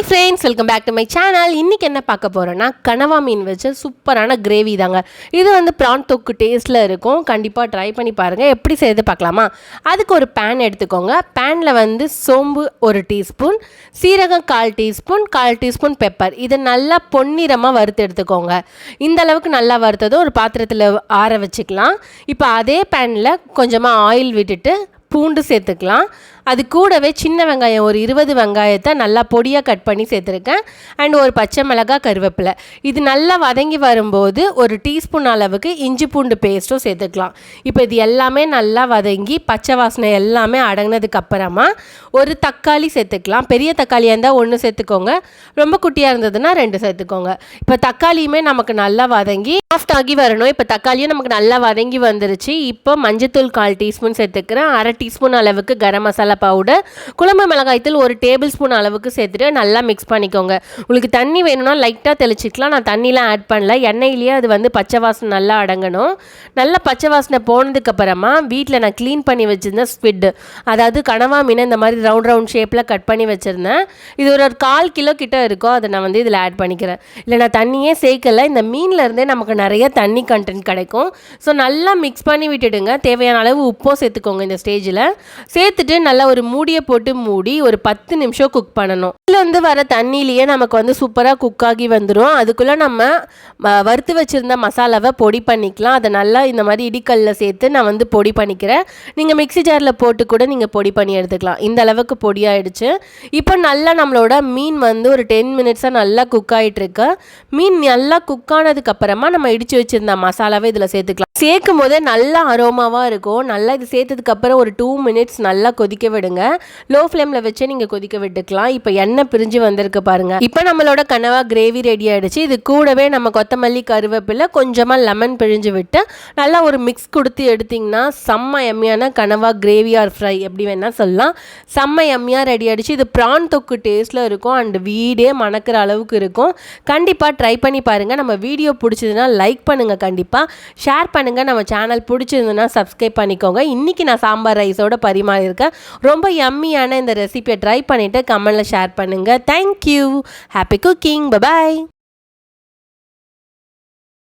Hi friends welcome back to my channel இன்றைக்கி என்ன பார்க்க போகிறோன்னா கனவா மீன் வச்சு சூப்பரான கிரேவி தாங்க. இது வந்து ப்ரான் தொக்கு டேஸ்ட்டில் இருக்கும். கண்டிப்பாக ட்ரை பண்ணி பாருங்கள் எப்படி செய்து பார்க்கலாமா? அதுக்கு ஒரு பேன் எடுத்துக்கோங்க. பேனில் வந்து சோம்பு ஒரு டீஸ்பூன் சீரகம் கால் டீஸ்பூன் கால் டீஸ்பூன் பெப்பர் இதை நல்லா பொன்னிறமாக வறுத்து எடுத்துக்கோங்க. இந்த அளவுக்கு நல்லா வறுத்ததும் ஒரு பாத்திரத்தில் ஆற வச்சுக்கலாம். இப்போ அதே பேனில் கொஞ்சமாக ஆயில் விட்டுட்டு பூண்டு சேர்த்துக்கலாம். அது கூடவே சின்ன வெங்காயம் ஒரு இருபது வெங்காயத்தை நல்லா பொடியாக கட் பண்ணி சேர்த்துருக்கேன். அண்ட் ஒரு பச்சை மிளகாய் கருவேப்பிலை. இது நல்லா வதங்கி வரும்போது ஒரு டீஸ்பூன் அளவுக்கு இஞ்சி பூண்டு பேஸ்ட்டும் சேர்த்துக்கலாம். இப்போ இது எல்லாமே நல்லா வதங்கி பச்சை வாசனை எல்லாமே அடங்கினதுக்கப்புறமா ஒரு தக்காளி சேர்த்துக்கலாம். பெரிய தக்காளியாக இருந்தால் ஒன்று சேர்த்துக்கோங்க. ரொம்ப குட்டியாக இருந்ததுன்னா ரெண்டு சேர்த்துக்கோங்க. இப்போ தக்காளியுமே நமக்கு நல்லா வதங்கி சாஃப்ட் ஆகி வரணும். இப்போ தக்காளியும் நமக்கு நல்லா வதங்கி வந்துருச்சு. இப்போ மஞ்சத்தூள் கால் டீஸ்பூன் சேர்த்துக்கிறேன். அரை டீஸ்பூன் அளவுக்கு கரம் மசாலா பவுடர் குழம்பு மிளகாய்த்தூள் ஒரு டேபிள் ஸ்பூன் அளவுக்கு சேர்த்துட்டு நல்லா மிக்ஸ் பண்ணிக்கோங்க. உங்களுக்கு தண்ணி வேணும்னா லைட்டாக தெளிச்சிக்கலாம். நான் தண்ணிலாம் ஆட் பண்ணல. எண்ணெயிலேயே அது வந்து பச்சை வாசனை நல்லா அடங்கணும். நல்லா பச்சை வாசனை போனதுக்கப்புறமா வீட்டில் நான் க்ளீன் பண்ணி வச்சுருந்தேன் ஸ்விட்டு அதாவது கனவா மீன் இந்த மாதிரி ரவுண்ட் ரவுண்ட் ஷேப்பில் கட் பண்ணி வச்சுருந்தேன். இது ஒரு ஒரு கால் கிலோ கிட்ட இருக்கோ அதை நான் வந்து இதில் ஆட் பண்ணிக்கிறேன். இல்லை நான் தண்ணியே சேர்க்கல. இந்த மீன்லேருந்தே நமக்கு நிறைய தண்ணி கண்டென்ட் கிடைக்கும். ஸோ நல்லா மிக்ஸ் பண்ணி விட்டுடுங்க. தேவையான அளவு உப்போ சேர்த்துக்கோங்க இந்த ஸ்டேஜில் சேர்த்துட்டு நல்லா ஒரு மூடியை போட்டு மூடி ஒரு பத்து நிமிஷம் குக் பண்ணணும். இதுலேருந்து வர தண்ணியிலேயே நமக்கு வந்து சூப்பராக குக் ஆகி வந்துடும் அதுக்குள்ளே நம்ம வறுத்து வச்சுருந்த மசாலாவை பொடி பண்ணிக்கலாம். அதை நல்லா இந்த மாதிரி இடிக்கல்லில் சேர்த்து நான் வந்து பொடி பண்ணிக்கிறேன். நீங்கள் மிக்சி ஜாரில் போட்டு கூட நீங்கள் பொடி பண்ணி எடுத்துக்கலாம். இந்த அளவுக்கு பொடியாயிடுச்சு இப்போ நல்லா நம்மளோட மீன் வந்து ஒரு டென் மினிட்ஸாக நல்லா குக் ஆகிட்டுருக்கு மீன் நல்லா குக் ஆனதுக்கப்புறமா நம்ம இடித்து வச்சுருந்த மசாலாவை இதில் சேர்த்துக்கலாம். சேர்க்கும் போதே நல்லா அரோமாவாக இருக்கும். நல்லா இது சேர்த்ததுக்கப்புறம் ஒரு டூ மினிட்ஸ் நல்லா கொதிக்க விடுங்க. லோ ஃப்ளேமில் வச்சே நீங்கள் கொதிக்க விட்டுக்கலாம். இப்போ எண்ணெய் பிரிஞ்சு வந்திருக்கு பாருங்க. இப்போ நம்மளோட கனவா கிரேவி ரெடி ஆகிடுச்சு இது கூடவே நம்ம கொத்தமல்லி கருவேப்பிலை கொஞ்சமாக லெமன் பிழிஞ்சு விட்டு நல்லா ஒரு மிக்ஸ் கொடுத்து எடுத்திங்கன்னா செம்ம எம்மியான கனவா கிரேவி ஆர் ஃப்ரை எப்படி வேணால் சொல்லலாம். செம்ம எம்மியாக ரெடி ஆகிடுச்சு இது ப்ரான் தொக்கு டேஸ்ட்டில் இருக்கும். அண்ட் வீடே மணக்கிற அளவுக்கு இருக்கும். கண்டிப்பாக ட்ரை பண்ணி பாருங்கள் நம்ம வீடியோ பிடிச்சதுன்னா லைக் பண்ணுங்கள் கண்டிப்பாக ஷேர் பண்ணுங்கள் நம்ம சேனல் பிடிச்சிருந்ததுன்னா சப்ஸ்கிரைப் பண்ணிக்கோங்க. இன்றைக்கி நான் சாம்பார் ரைஸோட பரிமாறியிருக்கேன் ரொம்ப எம்மியான இந்த ரெசிபியை ட்ரை பண்ணிவிட்டு கமெண்டில் ஷேர் பண்ணுங்கள் தேங்க்யூ ஹாப்பி குக்கிங் பபாய்